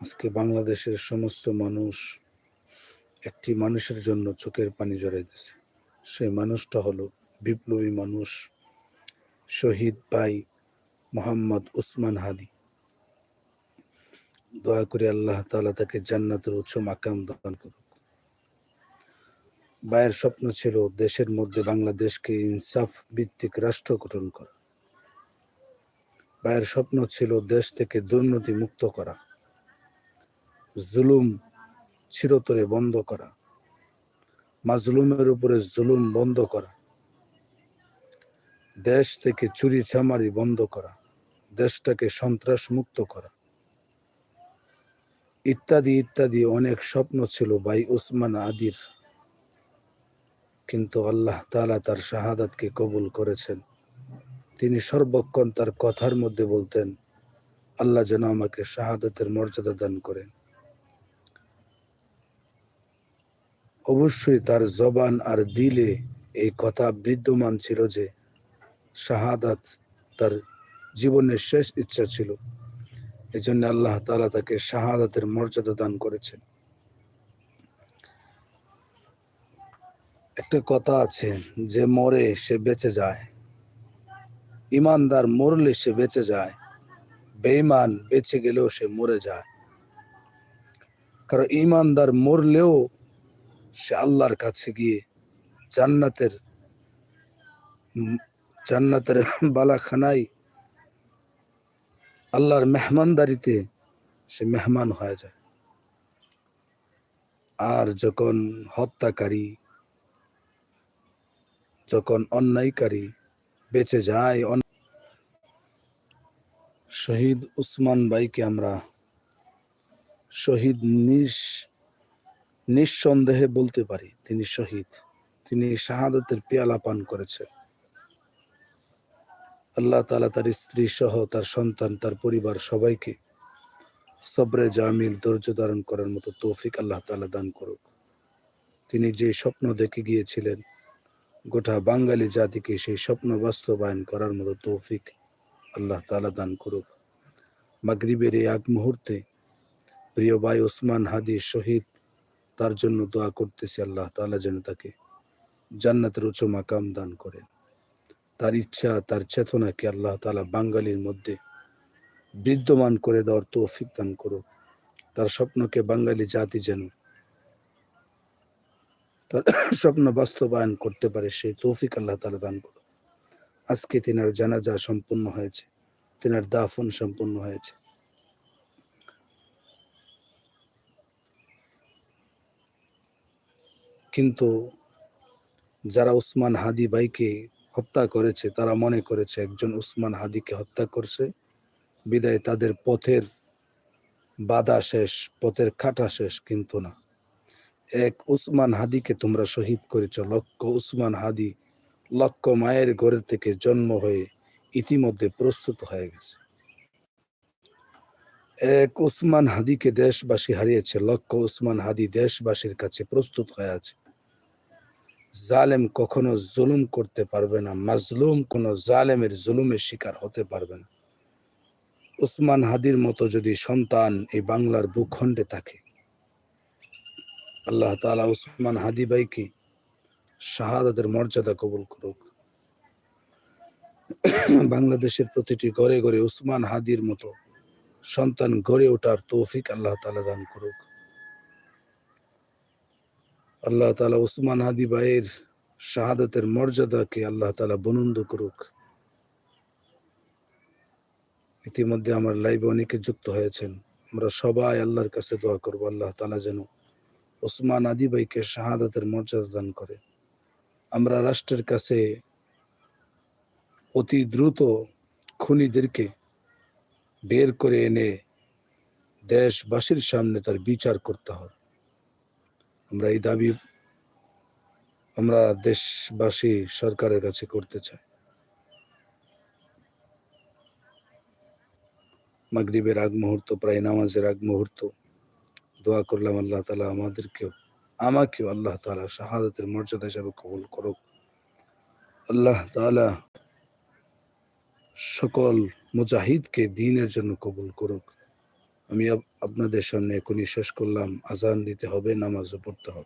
আজকে বাংলাদেশের সমস্ত মানুষ একটি মানুষের জন্য চোখের পানি জড়াইতেছে। সেই মানুষটা হলো বিপ্লবী মানুষ, শহীদ ভাই মোহাম্মদ উসমান হাদি। দয়া করে আল্লাহ তালা তাকে জান্নাতের উচ্চ মাকাম দান করুক। ভাইয়ের স্বপ্ন ছিল দেশের মধ্যে বাংলাদেশকে ইনসাফ ভিত্তিক রাষ্ট্র গঠন করা। ভাইয়ের স্বপ্ন ছিল দেশ থেকে দুর্নীতি মুক্ত করা। জুলুম চিরতরে বন্ধ করা। মাজলুমের উপরে জুলুম বন্ধ করা। দেশ থেকে চুরি চামারি বন্ধ করা। দেশটাকে সন্ত্রাস মুক্ত করা। ইত্যাদি ইত্যাদি অনেক স্বপ্ন ছিল ভাই উসমান আদির। কিন্তু আল্লাহ তালা তার শাহাদাতকে কবুল করেছেন। তিনি সর্বক্ষণ তার কথার মধ্যে বলতেন, আল্লাহ যেন আমাকে শাহাদাতের মর্যাদা দান করেন। অবশ্যই তার জবান আর দিলে এই কথা বিদ্যমান ছিল যে শাহাদাত তার জীবনের শেষ ইচ্ছা ছিল। এই জন্য আল্লাহ তালা তাকে শাহাদাতের মর্যাদা দান করেছেন। একটা কথা আছে যে মরে সে বেঁচে যায়, ইমানদার মরলে সে বেঁচে যায়, বেঈমান বেঁচে গেলেও সে মরে যায়। কারণ ইমানদার মরলেও সে আল্লাহর কাছে গিয়ে জান্নাতের জান্নাতের বালাখানায় আল্লাহর মেহমানদারিতে সে মেহমান হয়ে যায়। আর যখন হত্যাকারী, যখন অন্যায়কারী বেঁচে যায় শহীদ উসমান ভাইকে আমরা শহীদ নিস নিঃসন্দেহে বলতে পারি, তিনি শহীদ। তিনি শাহাদতের পেয়ালা পান করেছেন। আল্লাহ তাআলা তার স্ত্রী সহ তার সন্তান, তার পরিবার সবাইকে সবরে জামিল ধৈর্য ধারণ করার মতো তৌফিক আল্লাহ তালা দান করুক। তিনি যে স্বপ্ন দেখে গিয়েছিলেন, গোটা বাঙালি জাতিকে সেই স্বপ্ন বাস্তবায়ন করার মতো তৌফিক আল্লাহ তাআলা দান করুক। মাগরিবের এই আগ মুহূর্তে প্রিয় ভাই ওসমান হাদি শহীদ তার জন্য দোয়া করতেছি আল্লাহ তাআলা যেন তাকে জান্নাতের উচ্চ মাকাম দান করেন। তার ইচ্ছা, তার চেতনাকে আল্লাহ তালা বাঙালির মধ্যে বিদ্যমান করে দেওয়ার তৌফিক দান করুক। তার স্বপ্নকে বাঙালি জাতি যেন তার স্বপ্ন বাস্তবায়ন করতে পারে, সেই তৌফিক আল্লাহ তালা দান করুক। আজকে তিনার জানাজা সম্পূর্ণ হয়েছে, তিনার দাফন সম্পূর্ণ হয়েছে। কিন্তু যারা উসমান হাদি ভাইকে হত্যা করেছে, তারা মনে করেছে একজন উসমান হাদিকে হত্যা করছে। বিদায় তাদের পথের বাধা শেষ, পথের খাটা শেষ কিন্তু না। এক উসমান হাদিকে তোমরা শহীদ করেছ। লক্ষ উসমান হাদি লক্ষ মায়ের ঘরে থেকে জন্ম হয়ে ইতিমধ্যে প্রস্তুত হয়ে গেছে। এক উসমান হাদিকে দেশবাসী হারিয়েছে। লক্ষ উসমান হাদি দেশবাসীর কাছে প্রস্তুত হয়ে আছে। জালেম কখনো জুলুম করতে পারবে না, মাজলুম কোনো জালেমের জুলুমের শিকার হতে পারবে না। উসমান হাদির মতো যদি সন্তান এই বাংলার ভূখণ্ডে থাকে, আল্লাহ তাআলা উসমান হাদি ভাইকে শাহাদাতের মর্যাদা কবুল করুক। বাংলাদেশের প্রতিটি ঘরে ঘরে উসমান হাদির মতো সন্তান গড়ে ওঠার তৌফিক আল্লাহ তালা দান করুক। আল্লাহ তালা উসমান হাদি ভাইয়ের শাহাদাতের মর্যাদাকে আল্লাহ তালা বনন্দ করুক। ইতিমধ্যে আমার লাইভে অনেকে যুক্ত হয়েছেন। আমরা সবাই আল্লাহর কাছে দোয়া করব, আল্লাহ তালা যেন ওসমান আদি ভাইকে শাহাদাতের মর্যাদা দান করে। আমরা রাষ্ট্রের কাছে অতি দ্রুত খুনিদেরকে বের করে এনে দেশবাসীর সামনে তার বিচার করতে হবে। আমরা এই দাবি আমরা দেশবাসী সরকারের কাছে করতে চাই। মাগরিবের আগ মুহূর্ত, প্রায় নামাজের আগ মুহূর্ত, দোয়া করলাম আল্লাহ তালা আমাদেরকেও, আমাকেও আল্লাহ তালা শাহাদাতের মর্যাদা হিসাবে কবুল করুক। আল্লাহ তালা সকল মুজাহিদকে দিনের জন্য কবুল করুক। আমি আপ- আপনাদের সামনে এখনই শেষ করলাম। আজান দিতে হবে নামাজও পড়তে হবে।